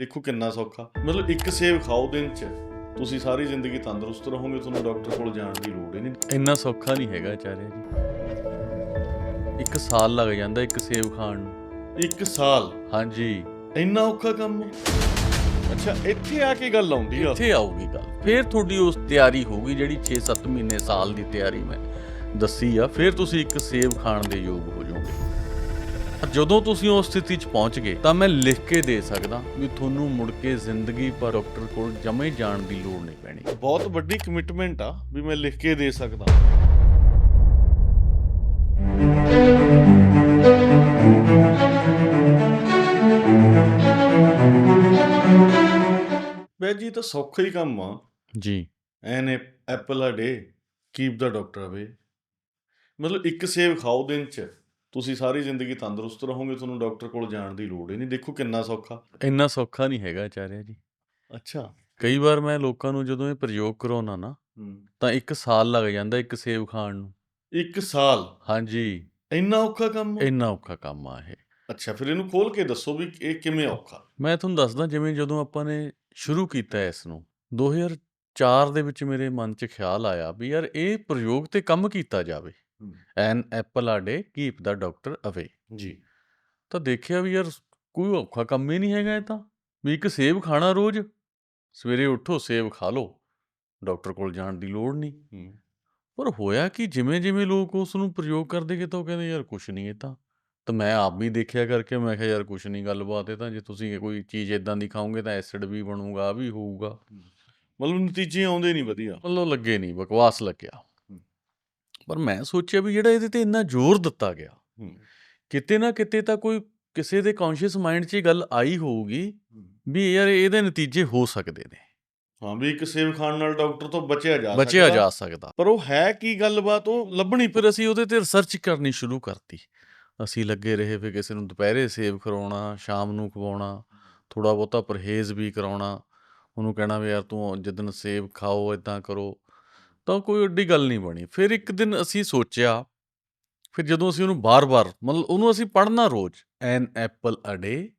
ਦੇਖੋ ਕਿੰਨਾ ਸੌਖਾ। ਮਤਲਬ ਇੱਕ ਸੇਬ ਖਾਓ ਦਿਨ 'ਚ। ਤੁਸੀਂ ਸਾਰੀ ਜ਼ਿੰਦਗੀ ਤੰਦਰੁਸਤ ਰਹੋਗੇ ਤੁਹਾਨੂੰ ਡਾਕਟਰ ਕੋਲ ਜਾਣ ਦੀ ਲੋੜ ਹੀ ਨਹੀਂ। ਇੰਨਾ ਸੌਖਾ ਨਹੀਂ ਹੈਗਾ ਆਚਾਰਿਆ ਜੀ। ਇੱਕ ਸਾਲ ਲੱਗ ਜਾਂਦਾ ਇੱਕ ਸੇਬ ਖਾਣ ਨੂੰ। ਇੱਕ ਸਾਲ? ਹਾਂਜੀ। ਇੰਨਾ ਔਖਾ ਕੰਮ? ਅੱਛਾ ਇੱਥੇ ਆ ਕੇ ਗੱਲ ਆਉਂਦੀ ਆ। ਇੱਥੇ ਆਊਗੀ ਗੱਲ। ਫਿਰ ਤੁਹਾਡੀ ਉਸ ਤਿਆਰੀ ਹੋਊਗੀ ਜਿਹੜੀ 6-7 ਮਹੀਨੇ ਸਾਲ ਦੀ ਤਿਆਰੀ ਮੈਂ ਦੱਸੀ ਆ। ਫਿਰ ਤੁਸੀਂ ਇੱਕ ਸੇਬ ਖਾਣ ਦੇ ਯੋਗ ਹੋ ਜਦੋਂ ਤੁਸੀਂ ਉਸ ਸਥਿਤੀ 'ਚ ਪਹੁੰਚ ਗਏ ਤਾਂ ਮੈਂ ਲਿਖ ਕੇ ਦੇ ਸਕਦਾ ਵੀ ਤੁਹਾਨੂੰ ਮੁੜ ਕੇ ਜ਼ਿੰਦਗੀ ਪਰ ਡਾਕਟਰ ਕੋਲ ਜਮੇ ਜਾਣ ਦੀ ਲੋੜ ਨਹੀਂ ਪੈਣੀ। ਬਹੁਤ ਵੱਡੀ ਕਮਿਟਮੈਂਟ ਆ ਵੀ ਮੈਂ ਲਿਖ ਕੇ ਦੇ ਸਕਦਾ। ਬੈ ਜੀ ਤਾਂ ਸੌਖਾ ਹੀ ਕੰਮ ਆ। ਜੀ। An apple a day keep the doctor away ਮਤਲਬ ਇੱਕ ਸੇਬ ਖਾਓ ਦਿਨ 'ਚ। ਤੁਸੀਂ ਸਾਰੀ ਜ਼ਿੰਦਗੀ ਤੰਦਰੁਸਤ ਰਹੋਗੇ ਤੁਹਾਨੂੰ ਡਾਕਟਰ ਕੋਲ ਜਾਣ ਦੀ ਲੋੜ ਹੀ ਨਹੀਂ। ਦੇਖੋ ਕਿੰਨਾ ਸੌਖਾ। ਇੰਨਾ ਸੌਖਾ ਨਹੀਂ ਹੈਗਾ ਆਚਾਰਿਆ ਜੀ। ਅੱਛਾ। ਕਈ ਵਾਰ ਮੈਂ ਲੋਕਾਂ ਨੂੰ ਜਦੋਂ ਇਹ ਪ੍ਰਯੋਗ ਕਰਾਉਣਾ ਨਾ ਤਾਂ ਇੱਕ ਸਾਲ ਲੱਗ ਜਾਂਦਾ ਇੱਕ ਸੇਬ ਖਾਣ ਨੂੰ। ਇੱਕ ਸਾਲ? ਹਾਂਜੀ। ਇੰਨਾ ਔਖਾ ਕੰਮ? ਇੰਨਾ ਔਖਾ ਕੰਮ ਆ ਇਹ। ਅੱਛਾ ਫਿਰ ਇਹਨੂੰ ਖੋਲ ਕੇ ਦੱਸੋ ਵੀ ਇਹ ਕਿਵੇਂ ਔਖਾ? ਮੈਂ ਤੁਹਾਨੂੰ ਦੱਸਦਾ ਜਿਵੇਂ ਜਦੋਂ ਆਪਾਂ ਨੇ ਸ਼ੁਰੂ ਕੀਤਾ ਇਸ ਨੂੰ 2004 ਦੇ ਵਿੱਚ ਮੇਰੇ ਮਨ 'ਚ ਖਿਆਲ ਆਇਆ ਵੀ ਯਾਰ ਇਹ ਪ੍ਰਯੋਗ ਤੇ ਕੰਮ ਕੀਤਾ ਜਾਵੇ। ਐਨ ਐਪਲ ਆ ਡੇ ਕੀਪ ਦਾ ਡਾਕਟਰ ਅਵੇ। ਜੀ। ਤਾਂ ਦੇਖਿਆ ਵੀ ਯਾਰ ਕੋਈ ਔਖਾ ਕੰਮ ਹੀ ਨਹੀਂ ਹੈਗਾ ਇਹ ਤਾਂ। ਵੀ ਇੱਕ ਸੇਬ ਖਾਣਾ ਰੋਜ਼। ਸਵੇਰੇ ਉੱਠੋ ਸੇਬ ਖਾ ਲਓ। ਡਾਕਟਰ ਕੋਲ ਜਾਣ ਦੀ ਲੋੜ ਨਹੀਂ। ਪਰ ਹੋਇਆ ਕਿ ਜਿਵੇਂ ਜਿਵੇਂ ਲੋਕ ਉਸ ਨੂੰ ਪ੍ਰਯੋਗ ਕਰਦੇ ਗਏ ਤਾਂ ਉਹ ਕਹਿੰਦੇ ਯਾਰ ਕੁਛ ਨਹੀਂ ਇਹ ਤਾਂ। ਤਾਂ ਮੈਂ ਆਪ ਵੀ ਦੇਖਿਆ ਕਰਕੇ ਮੈਂ ਕਿਹਾ ਯਾਰ ਕੁਛ ਨਹੀਂ ਗੱਲਬਾਤ ਇਹ ਤਾਂ ਜੇ ਤੁਸੀਂ ਕੋਈ ਚੀਜ਼ ਇਦਾਂ ਦੀ ਖਾਓਗੇ ਤਾਂ ਐਸਿਡ ਵੀ ਬਣੂਗਾ ਆ ਵੀ ਹੋਊਗਾ। ਮਤਲਬ ਨਤੀਜੇ ਆਉਂਦੇ ਨਹੀਂ ਵਧੀਆ। ਮਤਲਬ ਲੱਗੇ ਨਹੀਂ ਬਕਵਾਸ ਲੱਗਿਆ। ਪਰ ਮੈਂ ਸੋਚਿਆ ਵੀ ਜਿਹੜਾ ਇਹਦੇ ਤੇ ਇੰਨਾ ਜ਼ੋਰ ਦਿੱਤਾ ਗਿਆ ਕਿਤੇ ਨਾ ਕਿਤੇ ਤਾਂ ਕੋਈ ਕਿਸੇ ਦੇ ਕੌਨਸ਼ੀਅਸ ਮਾਈਂਡ 'ਚ ਇਹ ਗੱਲ ਆਈ ਹੋਊਗੀ ਵੀ ਯਾਰ ਇਹਦੇ ਨਤੀਜੇ ਹੋ ਸਕਦੇ ਨੇ। ਹਾਂ ਵੀ ਇੱਕ ਸੇਬ ਖਾਣ ਨਾਲ ਡਾਕਟਰ ਤੋਂ ਬਚਿਆ ਜਾ ਬਚਿਆ ਸਕਦਾ। ਜਾ ਸਕਦਾ। ਪਰ ਉਹ ਹੈ ਕੀ ਗੱਲਬਾਤ ਉਹ ਲੱਭਣੀ ਫਿਰ ਅਸੀਂ ਉਹਦੇ ਤੇ ਰਿਸਰਚ ਕਰਨੀ ਸ਼ੁਰੂ ਕਰਤੀ। ਅਸੀਂ ਲੱਗੇ ਰਹੇ ਫਿਰ ਕਿਸੇ ਨੂੰ ਦੁਪਹਿਰੇ ਸੇਬ ਖਵਾਉਣਾ ਸ਼ਾਮ ਨੂੰ ਖਵਾਉਣਾ ਥੋੜਾ ਬਹੁਤਾ ਪਰਹੇਜ਼ ਵੀ ਕਰਾਉਣਾ। ਉਹਨੂੰ ਕਹਿਣਾ ਵੀ ਯਾਰ ਤੂੰ ਜਿੱਦਣ ਸੇਬ ਖਾਓ ਇਦਾਂ ਕਰੋ। ਤਾਂ ਕੋਈ ਏਡੀ ਗੱਲ ਨਹੀਂ ਬਣੀ। ਫਿਰ ਇੱਕ ਦਿਨ ਅਸੀਂ ਸੋਚਿਆ ਫਿਰ ਜਦੋਂ ਅਸੀਂ ਉਹਨੂੰ ਬਾਰ-ਬਾਰ ਮਤਲਬ ਉਹਨੂੰ ਅਸੀਂ ਪੜ੍ਹਨਾ ਰੋਜ਼ an apple a day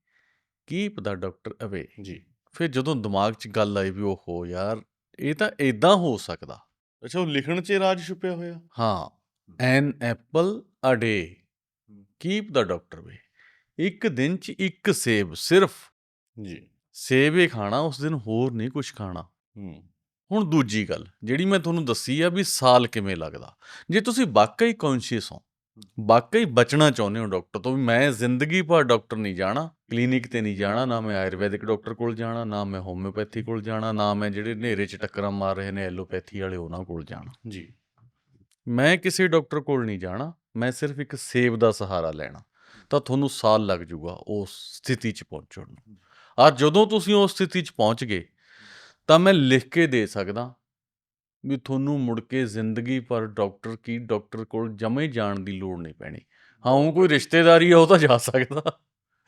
keep the doctor away ਜੀ। ਫਿਰ ਜਦੋਂ ਦਿਮਾਗ 'ਚ ਗੱਲ ਆਈ ਵੀ ਓਹੋ ਯਾਰ ਇਹ ਤਾਂ ਇਦਾਂ ਹੋ ਸਕਦਾ। ਅੱਛਾ ਉਹ ਲਿਖਣ 'ਚ ਰਾਜ ਛੁਪਿਆ ਹੋਇਆ? ਹਾਂ an apple a day keep the doctor way. ਇੱਕ ਦਿਨ 'ਚ ਇੱਕ ਸੇਬ ਸਿਰਫ ਜੀ। ਸੇਬ ਹੀ ਖਾਣਾ ਉਸ ਦਿਨ ਹੋਰ ਨਹੀਂ ਕੁਝ ਖਾਣਾ। ਹੂੰ। ਹੁਣ ਦੂਜੀ ਗੱਲ ਜਿਹੜੀ ਮੈਂ ਤੁਹਾਨੂੰ ਦੱਸੀ ਆ ਵੀ ਸਾਲ ਕਿਵੇਂ ਲੱਗਦਾ। ਜੇ ਤੁਸੀਂ ਵਾਕਈ ਕੌਨਸ਼ੀਅਸ ਹੋ ਵਾਕਈ ਬਚਣਾ ਚਾਹੁੰਦੇ ਹੋ ਡਾਕਟਰ ਤੋਂ ਵੀ ਮੈਂ ਜ਼ਿੰਦਗੀ ਭਰ ਡਾਕਟਰ ਨਹੀਂ ਜਾਣਾ ਕਲੀਨਿਕ ਤੇ ਨਹੀਂ ਜਾਣਾ ਨਾ ਮੈਂ ਆਯੁਰਵੈਦਿਕ ਡਾਕਟਰ ਕੋਲ ਜਾਣਾ ਨਾ ਮੈਂ ਹੋਮਿਓਪੈਥੀ ਕੋਲ ਜਾਣਾ ਨਾ ਮੈਂ ਜਿਹੜੇ ਹਨੇਰੇ 'ਚ ਟੱਕਰਾਂ ਮਾਰ ਰਹੇ ਨੇ ਐਲੋਪੈਥੀ ਵਾਲੇ ਉਹਨਾਂ ਕੋਲ ਜਾਣਾ। ਜੀ। ਮੈਂ ਕਿਸੇ ਡਾਕਟਰ ਕੋਲ ਨਹੀਂ ਜਾਣਾ ਮੈਂ ਸਿਰਫ ਇੱਕ ਸੇਬ ਦਾ ਸਹਾਰਾ ਲੈਣਾ ਤਾਂ ਤੁਹਾਨੂੰ ਸਾਲ ਲੱਗ ਜਾਊਗਾ ਉਸ ਸਥਿਤੀ 'ਚ ਪਹੁੰਚਣ ਨੂੰ। ਆ ਜਦੋਂ ਤੁਸੀਂ ਉਸ ਸਥਿਤੀ 'ਚ ਪਹੁੰਚ ਗਏ ਤਾਂ ਮੈਂ ਲਿਖ ਕੇ ਦੇ ਸਕਦਾ ਵੀ ਤੁਹਾਨੂੰ ਮੁੜ ਕੇ ਜ਼ਿੰਦਗੀ ਪਰ ਡਾਕਟਰ ਕੀ ਡਾਕਟਰ ਕੋਲ ਜਮੇ ਜਾਣ ਦੀ ਲੋੜ ਨਹੀਂ ਪੈਣੀ। ਹਾਂ ਉਹ ਕੋਈ ਰਿਸ਼ਤੇਦਾਰੀ ਆ ਉਹ ਤਾਂ ਜਾ ਸਕਦਾ।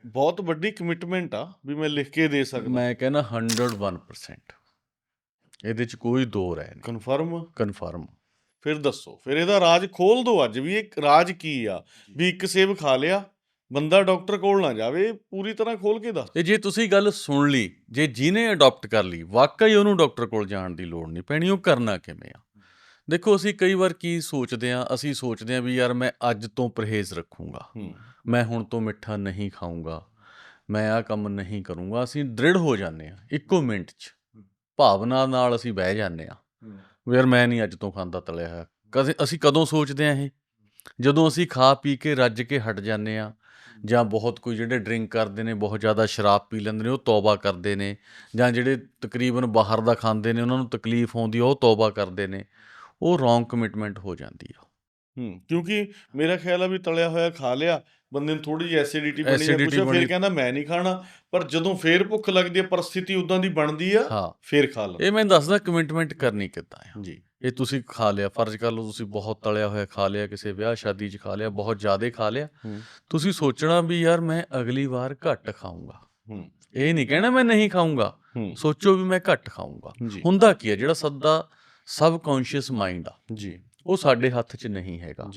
ਬਹੁਤ ਵੱਡੀ ਕਮਿਟਮੈਂਟ ਆ ਵੀ ਮੈਂ ਲਿਖ ਕੇ ਦੇ ਸਕਦਾ। ਮੈਂ ਕਹਿੰਦਾ 101% ਇਹਦੇ 'ਚ ਕੋਈ ਦੋ ਰਹਿ ਨਹੀਂ। ਕਨਫਰਮ ਕਨਫਰਮ ਫਿਰ ਦੱਸੋ ਫਿਰ ਇਹਦਾ ਰਾਜ ਖੋਲ ਦਿਓ ਅੱਜ ਵੀ ਇਹ ਰਾਜ ਕੀ ਆ? ਵੀ ਇੱਕ ਸੇਬ ਖਾ ਲਿਆ ਬੰਦਾ ਡਾਕਟਰ ਕੋਲ ਨਾ ਜਾਵੇ ਪੂਰੀ ਤਰ੍ਹਾਂ ਖੋਲ ਕੇ ਦੱਸ ਤੇ ਜੇ ਤੁਸੀਂ ਗੱਲ ਸੁਣ ਲਈ ਜੇ ਜਿਹਨੇ ਅਡਾਪਟ ਕਰ ਲਈ ਵਾਕਈ ਉਹਨੂੰ ਡਾਕਟਰ ਕੋਲ ਜਾਣ ਦੀ ਲੋੜ ਨਹੀਂ ਪੈਣੀ ਉਹ ਕਰਨਾ ਕਿਵੇਂ ਆ? ਦੇਖੋ ਅਸੀਂ ਕਈ ਵਾਰ ਕੀ ਸੋਚਦੇ ਆ ਅਸੀਂ ਸੋਚਦੇ ਆ ਵੀ ਯਾਰ ਮੈਂ ਅੱਜ ਤੋਂ ਪਰਹੇਜ਼ ਰੱਖੂੰਗਾ। ਮੈਂ ਹੁਣ ਤੋਂ ਮਿੱਠਾ ਨਹੀਂ ਖਾਊਂਗਾ ਮੈਂ ਆਹ ਕੰਮ ਨਹੀਂ ਕਰੂੰਗਾ ਅਸੀਂ ਦ੍ਰਿੜ ਹੋ ਜਾਂਦੇ ਆ ਇੱਕੋ ਮਿੰਟ 'ਚ। ਭਾਵਨਾ ਨਾਲ ਅਸੀਂ ਬਹਿ ਜਾਂਦੇ ਆ ਵੀ ਯਾਰ ਮੈਂ ਨਹੀਂ ਅੱਜ ਤੋਂ ਖਾਂਦਾ ਤਲਿਆ ਹੋਇਆ। ਕਦੇ ਅਸੀਂ ਕਦੋਂ ਸੋਚਦੇ ਆ ਇਹ? ਜਦੋਂ ਅਸੀਂ ਖਾ ਪੀ ਕੇ ਰੱਜ ਕੇ ਹਟ ਜਾਂਦੇ ਆ ਜਾਂ ਬਹੁਤ ਕੋਈ ਜਿਹੜੇ ਡਰਿੰਕ ਕਰਦੇ ਨੇ, ਬਹੁਤ ਜ਼ਿਆਦਾ ਸ਼ਰਾਬ ਪੀ ਲੈਂਦੇ ਨੇ, ਉਹ ਤੌਬਾ ਕਰਦੇ ਨੇ। ਜਾਂ ਜਿਹੜੇ ਤਕਰੀਬਨ ਬਾਹਰ ਦਾ ਖਾਂਦੇ ਨੇ, ਉਹਨਾਂ ਨੂੰ ਤਕਲੀਫ ਆਉਂਦੀ ਆ, ਉਹ ਤੌਬਾ ਕਰਦੇ ਨੇ। ਉਹ ਰੋਂਗ ਕਮਿਟਮੈਂਟ ਹੋ ਜਾਂਦੀ ਆ। ਹੂੰ, ਕਿਉਂਕਿ ਮੇਰਾ ਖਿਆਲ ਆ ਵੀ ਤਲਿਆ ਹੋਇਆ ਖਾ ਲਿਆ ਬੰਦੇ ਨੂੰ ਥੋੜੀ ਜਿਹੀ ਐਸਿਡਿਟੀ ਬਣੀ ਜਾਂ ਬਣੀ। ਫਿਰ ਕਹਿੰਦਾ ਮੈਂ ਨਹੀਂ ਖਾਣਾ ਪਰ ਜਦੋਂ ਫੇਰ ਭੁੱਖ ਲੱਗਦੀ ਹੈ ਪਰਿਸਥਿਤੀ ਉਦਾਂ ਦੀ ਬਣਦੀ ਆ ਫੇਰ ਖਾ ਲਓ ਇਹ ਮੈਂ ਦੱਸਦਾ ਕਮਿਟਮੈਂਟ ਕਰਨੀ ਕਿੱਦਾਂ ਆ। ਜੀ। ਇਹ ਤੁਸੀਂ ਖਾ ਲਿਆ ਫਰਜ਼ ਕਰ ਲਓ ਤੁਸੀਂ ਬਹੁਤ ਤਲਿਆ ਹੋਇਆ ਖਾ ਲਿਆ ਕਿਸੇ ਵਿਆਹ ਸ਼ਾਦੀ 'ਚ ਖਾ ਲਿਆ ਬਹੁਤ ਜ਼ਿਆਦਾ ਖਾ ਲਿਆ। ਤੁਸੀਂ ਸੋਚਣਾ ਵੀ ਯਾਰ ਮੈਂ ਅਗਲੀ ਵਾਰ ਘੱਟ ਖਾਊਂਗਾ। ਇਹ ਨਹੀਂ ਕਹਿਣਾ ਮੈਂ ਨਹੀਂ ਖਾਊਂਗਾ। ਸੋਚੋ ਵੀ ਮੈਂ ਘੱਟ ਖਾਊਂਗਾ। ਹੁੰਦਾ ਕੀ ਹੈ ਜਿਹੜਾ ਸਦਾ ਸਬ ਕੌਨਸ਼ੀਅਸ ਮਾਈਂਡ ਆ ਜੀ। ਉਹ ਸਾਡੇ ਹੱਥ 'ਚ ਨਹੀਂ ਹੈਗਾ।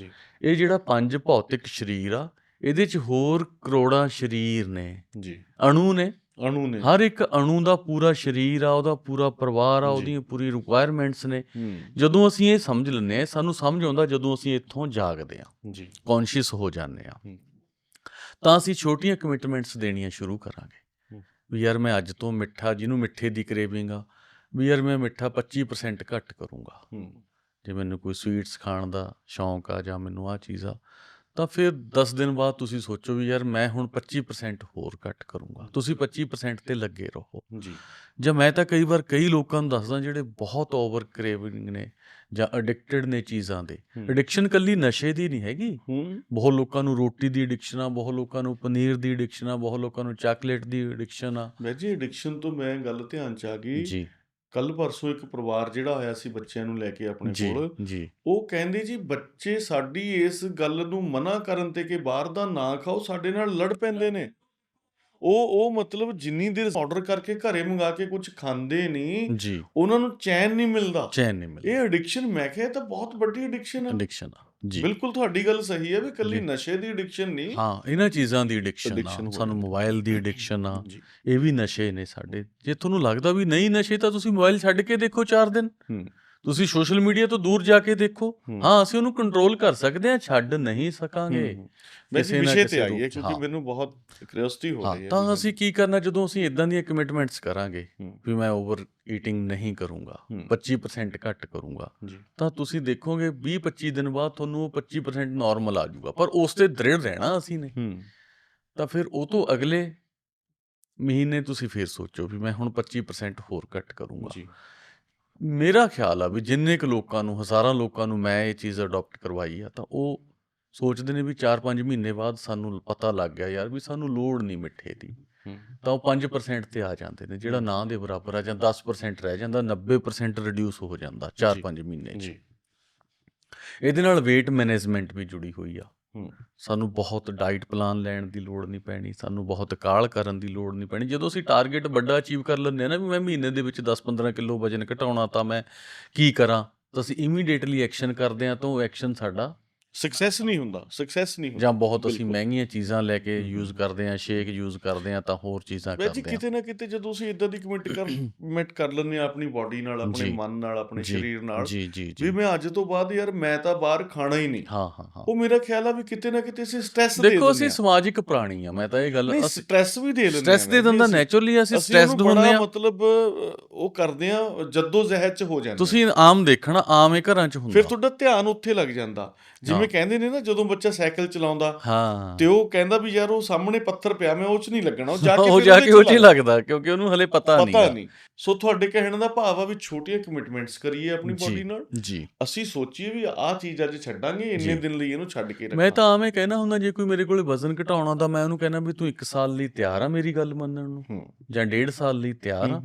ਇਹ ਜਿਹੜਾ ਪੰਜ ਭੌਤਿਕ ਸਰੀਰ ਆ ਇਹਦੇ 'ਚ ਹੋਰ ਕਰੋੜਾਂ ਸਰੀਰ ਨੇ। ਜੀ। ਅਣੂ ਨੇ। ਅਣੂ ਨੇ। ਹਰ ਇੱਕ ਅਣੂ ਦਾ ਪੂਰਾ ਸਰੀਰ ਆ ਉਹਦਾ ਪੂਰਾ ਪਰਿਵਾਰ ਆ। ਉਹਦੀਆਂ ਪੂਰੀ ਰਿਕੁਆਇਰਮੈਂਟਸ ਨੇ। ਜਦੋਂ ਅਸੀਂ ਇਹ ਸਮਝ ਲੈਂਦੇ ਹਾਂ ਸਾਨੂੰ ਸਮਝ ਆਉਂਦਾ ਜਦੋਂ ਅਸੀਂ ਇੱਥੋਂ ਜਾਗਦੇ ਹਾਂ। ਜੀ। ਕੌਨਸ਼ੀਅਸ ਹੋ ਜਾਂਦੇ ਹੂੰ। ਤਾਂ ਅਸੀਂ ਛੋਟੀਆਂ ਕਮਿਟਮੈਂਟਸ ਦੇਣੀਆਂ ਸ਼ੁਰੂ ਕਰਾਂਗੇ। ਵੀ ਯਾਰ ਮੈਂ ਅੱਜ ਤੋਂ ਮਿੱਠਾ ਜਿਹਨੂੰ ਮਿੱਠੇ ਦੀ ਕਰੇਵਿੰਗ ਆ ਵੀ ਯਾਰ ਮੈਂ ਮਿੱਠਾ 25% ਘੱਟ ਕਰੂੰਗਾ। ਜੇ ਮੈਨੂੰ ਕੋਈ ਸਵੀਟਸ ਖਾਣ ਦਾ ਸ਼ੌਂਕ ਆ ਜਾਂ ਮੈਨੂੰ ਆ ਚੀਜ਼ ਆ ਤਾਂ ਫਿਰ 10 ਦਿਨ ਬਾਅਦ ਤੁਸੀਂ ਸੋਚੋ ਵੀ ਯਾਰ ਮੈਂ ਹੁਣ 25% ਹੋਰ ਘੱਟ ਕਰੂੰਗਾ। ਤੁਸੀਂ 25% ਤੇ ਲੱਗੇ ਰਹੋ। ਜੀ। ਜਾਂ ਮੈਂ ਤਾਂ ਕਈ ਵਾਰ ਕਈ ਲੋਕਾਂ ਨੂੰ ਦੱਸਦਾ ਜਿਹੜੇ ਬਹੁਤ ਓਵਰ ਕ੍ਰੇਵਿੰਗ ਨੇ ਜਾਂ ਐਡਿਕਟਡ ਨੇ ਚੀਜ਼ਾਂ ਦੇ। ਹੂੰ। ਐਡਿਕਸ਼ਨ ਕੱਲੀ ਨਸ਼ੇ ਦੀ ਨਹੀਂ ਹੈਗੀ। ਬਹੁਤ ਲੋਕਾਂ ਨੂੰ ਰੋਟੀ ਦੀ ਐਡਿਕਸ਼ਨ ਆ ਬਹੁਤ ਲੋਕਾਂ ਨੂੰ ਪਨੀਰ ਦੀ ਐਡਿਕਸ਼ਨ ਆ ਬਹੁਤ ਲੋਕਾਂ ਨੂੰ ਚਾਕਲੇਟ ਦੀ ਐਡਿਕਸ਼ਨ ਆ। ਵੈਜੀ ਐਡਿਕਸ਼ਨ ਤੋਂ ਮੈਂ ਗੱਲ ਧਿਆਨ ਚ ਆ ਗਈ। ਜੀ। ਕੱਲ ਪਰਸੋਂ ਇੱਕ ਪਰਿਵਾਰ ਜਿਹੜਾ ਹੋਇਆ ਸੀ ਬੱਚਿਆਂ ਨੂੰ ਲੈ ਕੇ ਆਪਣੇ ਕੋਲ ਜੀ। ਉਹ ਕਹਿੰਦੇ ਜੀ ਬੱਚੇ ਸਾਡੀ ਇਸ ਗੱਲ ਨੂੰ ਮਨਾ ਕਰਨ ਤੇ ਕਿ ਬਾਹਰ ਦਾ ਨਾ ਖਾਓ ਸਾਡੇ ਨਾਲ ਲੜ ਪੈਂਦੇ ਨੇ। ਉਹ ਉਹ ਮਤਲਬ ਜਿੰਨੀ ਦੇਰ ਆਰਡਰ ਕਰਕੇ ਘਰੇ ਮੰਗਾ ਕੇ ਕੁਝ ਖਾਂਦੇ ਨਹੀਂ ਜੀ। ਉਹਨਾਂ ਨੂੰ ਚੈਨ ਨਹੀਂ ਮਿਲਦਾ। ਚੈਨ ਨਹੀਂ ਮਿਲਦਾ। ਇਹ ਐਡਿਕਸ਼ਨ ਮੈਂ ਕਿਹਾ ਤਾਂ ਬਹੁਤ ਵੱਡੀ ਐਡਿਕਸ਼ਨ ਹੈ ਐਡਿਕਸ਼ਨ ਆ ਜੀ। ਬਿਲਕੁਲ ਤੁਹਾਡੀ ਗੱਲ ਸਹੀ ਹੈ ਵੀ ਕੱਲੀ। ਨਸ਼ੇ ਦੀ ਐਡਿਕਸ਼ਨ ਨਹੀਂ ਹਾਂ ਇਹਨਾਂ ਚੀਜ਼ਾਂ ਦੀ ਐਡਿਕਸ਼ਨ ਆ। ਸਾਨੂੰ। ਮੋਬਾਈਲ ਦੀ ਐਡਿਕਸ਼ਨ ਆ। ਇਹ ਵੀ ਨਸ਼ੇ ਨੇ ਸਾਡੇ। ਜੇ ਤੁਹਾਨੂੰ ਲੱਗਦਾ ਵੀ ਨਹੀਂ ਨਸ਼ੇ ਤਾਂ ਤੁਸੀਂ ਮੋਬਾਈਲ ਛੱਡ ਕੇ ਦੇਖੋ 4 ਦਿਨ। ਹੂੰ। ਤੁਸੀਂ ਸੋਸ਼ਲ ਮੀਡੀਆ ਤੋਂ ਦੂਰ ਜਾ ਕੇ ਦੇਖੋ ਹੂੰ। ਹਾਂ ਅਸੀਂ ਉਹਨੂੰ ਕੰਟਰੋਲ ਕਰ ਸਕਦੇ ਹਾਂ ਛੱਡ ਨਹੀਂ ਸਕਾਂਗੇ ਹੂੰ। ਕਿਸੇ ਨਾ ਵਿਸ਼ੇ ਤੇ ਆਈਏ ਚ, ਕਿਉਂਕਿ ਹਾਂ। ਮੈਨੂੰ ਬਹੁਤ ਕਿਉਰਿਓਸਿਟੀ ਹੋ ਹਾਂ ਰਹੀ ਹੈ ਤਾਂ ਅਸੀਂ ਕੀ ਕਰਨਾ ਜਦੋਂ ਅਸੀਂ ਇਦਾਂ ਦੀਆਂ ਕਮਿਟਮੈਂਟਸ ਕਰਾਂਗੇ ਹੂੰ। ਵੀ ਮੈਂ ਓਵਰ ਈਟਿੰਗ ਨਹੀਂ ਕਰੂੰਗਾ ਹੂੰ। 25% ਘੱਟ ਕਰੂੰਗਾ ਤਾਂ ਤੁਸੀਂ ਦੇਖੋਗੇ 20 25 ਦਿਨ ਬਾਅਦ ਤੁਹਾਨੂੰ ਉਹ 25% ਨਾਰਮਲ ਆ ਜਾਊਗਾ ਪਰ ਉਸ ਤੇ ਦ੍ਰਿੜ ਰਹਿਣਾ ਅਸੀਂ ਨੇ ਹੂੰ ਤਾਂ ਫਿਰ ਉਹ ਤੋਂ ਅਗਲੇ ਮਹੀਨੇ ਤੁਸੀਂ ਫਿਰ ਸੋਚੋ ਵੀ ਮੈਂ ਹੁਣ 25% ਹੋਰ ਘੱਟ ਕਰੂੰਗਾ ਜੀ ਮੇਰਾ ਖਿਆਲ ਆ ਵੀ ਜਿੰਨੇ ਕੁ ਲੋਕਾਂ ਨੂੰ ਹਜ਼ਾਰਾਂ ਲੋਕਾਂ ਨੂੰ ਮੈਂ ਇਹ ਚੀਜ਼ ਅਡਾਪਟ ਕਰਵਾਈ ਆ ਤਾਂ ਉਹ ਸੋਚਦੇ ਨੇ ਵੀ 4-5 ਮਹੀਨੇ ਬਾਅਦ ਸਾਨੂੰ ਪਤਾ ਲੱਗ ਗਿਆ ਯਾਰ ਵੀ ਸਾਨੂੰ ਲੋੜ ਨਹੀਂ ਮਿੱਠੇ ਦੀ। ਤਾਂ ਉਹ 5% ਤੇ ਆ ਜਾਂਦੇ ਨੇ ਜਿਹੜਾ ਨਾਂ ਦੇ ਬਰਾਬਰ ਆ ਜਾਂ 10% ਰਹਿ ਜਾਂਦਾ 90% ਰਿਡਿਊਸ ਹੋ ਜਾਂਦਾ 4-5 ਮਹੀਨੇ 'ਚ। ਇਹਦੇ ਨਾਲ weight ਮੈਨੇਜਮੈਂਟ ਵੀ ਜੁੜੀ ਹੋਈ ਆ। ਸਾਨੂੰ ਬਹੁਤ ਡਾਈਟ ਪਲਾਨ ਲੈਣ ਦੀ ਲੋੜ ਨਹੀਂ ਪੈਣੀ, ਸਾਨੂੰ ਬਹੁਤ ਕਾਲ ਕਰਨ ਦੀ ਲੋੜ ਨਹੀਂ ਪੈਣੀ। ਜਦੋਂ ਅਸੀਂ ਟਾਰਗੇਟ ਵੱਡਾ ਅਚੀਵ ਕਰ ਲੈਂਦੇ ਆ ਨਾ ਵੀ ਮੈਂ ਮਹੀਨੇ ਦੇ ਵਿੱਚ 10-15 ਕਿਲੋ ਵਜਨ ਘਟਾਉਣਾ ਤਾਂ ਮੈਂ ਕੀ ਕਰਾਂ? ਤਾਂ ਅਸੀਂ ਇਮੀਡੀਏਟਲੀ ਐਕਸ਼ਨ ਕਰਦੇ ਆ ਤਾਂ ਉਹ ਐਕਸ਼ਨ ਸਾਡਾ ਸਕਸੈਸ ਨਹੀਂ ਹੁੰਦਾ ਸਕਸੈਸ ਨਹੀਂ ਹੁੰਦਾ ਜਾਂ ਬਹੁਤ ਅਸੀਂ। ਮਹਿੰਗੀਆਂ ਚੀਜ਼ਾਂ ਲੈ ਕੇ ਯੂਜ਼ ਕਰਦੇ ਆ ਸ਼ੇਕ ਯੂਜ਼ ਕਰਦੇ ਆ ਤਾਂ ਹੋਰ ਚੀਜ਼ਾਂ ਵੈਸੇ ਕਰਦੇ ਆ ਕਿਤੇ ਨਾ ਕਿਤੇ ਜਦੋਂ ਅਸੀਂ ਇਦਾਂ ਦੀ ਕਮਿਟ ਕਰ ਕਮਿਟ ਕਰ ਲੈਂਦੇ ਆ ਆਪਣੀ ਬਾਡੀ ਨਾਲ ਆਪਣੇ। ਮਨ ਨਾਲ ਆਪਣੇ ਸਰੀਰ ਨਾਲ ਵੀ ਮੈਂ ਅੱਜ ਤੋਂ ਬਾਅਦ ਯਾਰ ਮੈਂ ਤਾਂ ਬਾਹਰ ਖਾਣਾ ਹੀ ਨਹੀਂ। ਹਾਂ ਹਾਂ ਹਾਂ। ਉਹ ਮੇਰਾ ਖਿਆਲ ਆ ਵੀ ਕਿਤੇ ਨਾ ਕਿਤੇ ਅਸੀਂ ਸਟ੍ਰੈਸ ਦੇ ਦੇਖੋ ਅਸੀਂ ਦਿੰਦੇ ਸਮਾਜਿਕ ਪ੍ਰਾਣੀ ਆ ਮੈਂ ਤਾਂ ਇਹ ਗੱਲ ਅਸੀਂ ਸਟ੍ਰੈਸ ਵੀ ਦੇ ਲੈਂਦੇ ਸਟ੍ਰੈਸ ਦੇ ਦਿੰਦਾ ਨੇਚਰਲੀ ਅਸੀਂ ਸਟ੍ਰੈਸ ਸਟ੍ਰੈਸਡ ਹੁੰਦੇ ਆ ਮਤਲਬ ਉਹ ਕਰਦੇ ਆ ਜੱਦੋ ਜ਼ਹਿਦ ਚ ਹੋ ਜਾਂਦੇ ਤੁਸੀਂ ਆਮ ਦੇਖਣਾ ਆਮ ਇਹ ਘਰਾਂ 'ਚ ਹੁੰਦਾ। ਫਿਰ ਤੁਹਾਡਾ ਧਿਆਨ ਉੱਥੇ ਲੱਗ ਜਾਂਦਾ। ਜਿਵੇਂ। ਕਹਿੰਦੇ ਨੇ ਨਾ ਜਦੋਂ ਬੱਚਾ ਸਾਈਕਲ ਚਲਾਉਂਦਾ ਹਾਂ ਤੇ ਉਹ ਕਹਿੰਦਾ ਵੀ ਯਾਰ ਉਹ ਸਾਹਮਣੇ ਪੱਥਰ ਪਿਆ ਮੈਂ ਉਹ ਚ ਨਹੀਂ ਲੱਗਣਾ ਉਹ ਜਾ ਕੇ ਉਹ ਜਾ ਕੇ ਉਹ ਚ ਹੀ ਲੱਗ- ਲੱਗਦਾ ਕਿਉਂਕਿ ਉਹਨੂੰ ਹਲੇ ਪਤਾ ਨਹੀਂ ਪਤਾ ਨਹੀਂ ਸੋ ਤੁਹਾਡੇ ਕਹਿਣ ਦਾ ਭਾਵ ਆ ਵੀ ਛੋਟੀਆਂ ਕਮਿਟਮੈਂਟਸ ਕਰੀਏ ਆਪਣੀ। ਬਾਡੀ ਨਾਲ ਜੀ ਅਸੀਂ ਸੋਚੀਏ ਵੀ ਆਹ ਚੀਜ਼ ਅੱਜ ਛੱਡਾਂਗੇ ਇੰਨੇ। ਦਿਨ ਲਈ ਇਹਨੂੰ ਛੱਡ ਕੇ ਰੱਖਾਂ ਮੈਂ ਤਾਂ ਆਵੇਂ ਕਹਿਣਾ ਹੁੰਦਾ ਜੇ ਕੋਈ ਮੇਰੇ ਕੋਲੇ ਵਜ਼ਨ ਘਟਾਉਣਾ ਤਾਂ ਮੈਂ ਉਹਨੂੰ ਕਹਿਣਾ ਵੀ ਤੂੰ 1 ਸਾਲ ਲਈ ਤਿਆਰ ਆ ਮੇਰੀ ਗੱਲ ਮੰਨਣ ਨੂੰ ਜਾਂ 1.5 ਸਾਲ ਲਈ ਤਿਆਰ ਆ।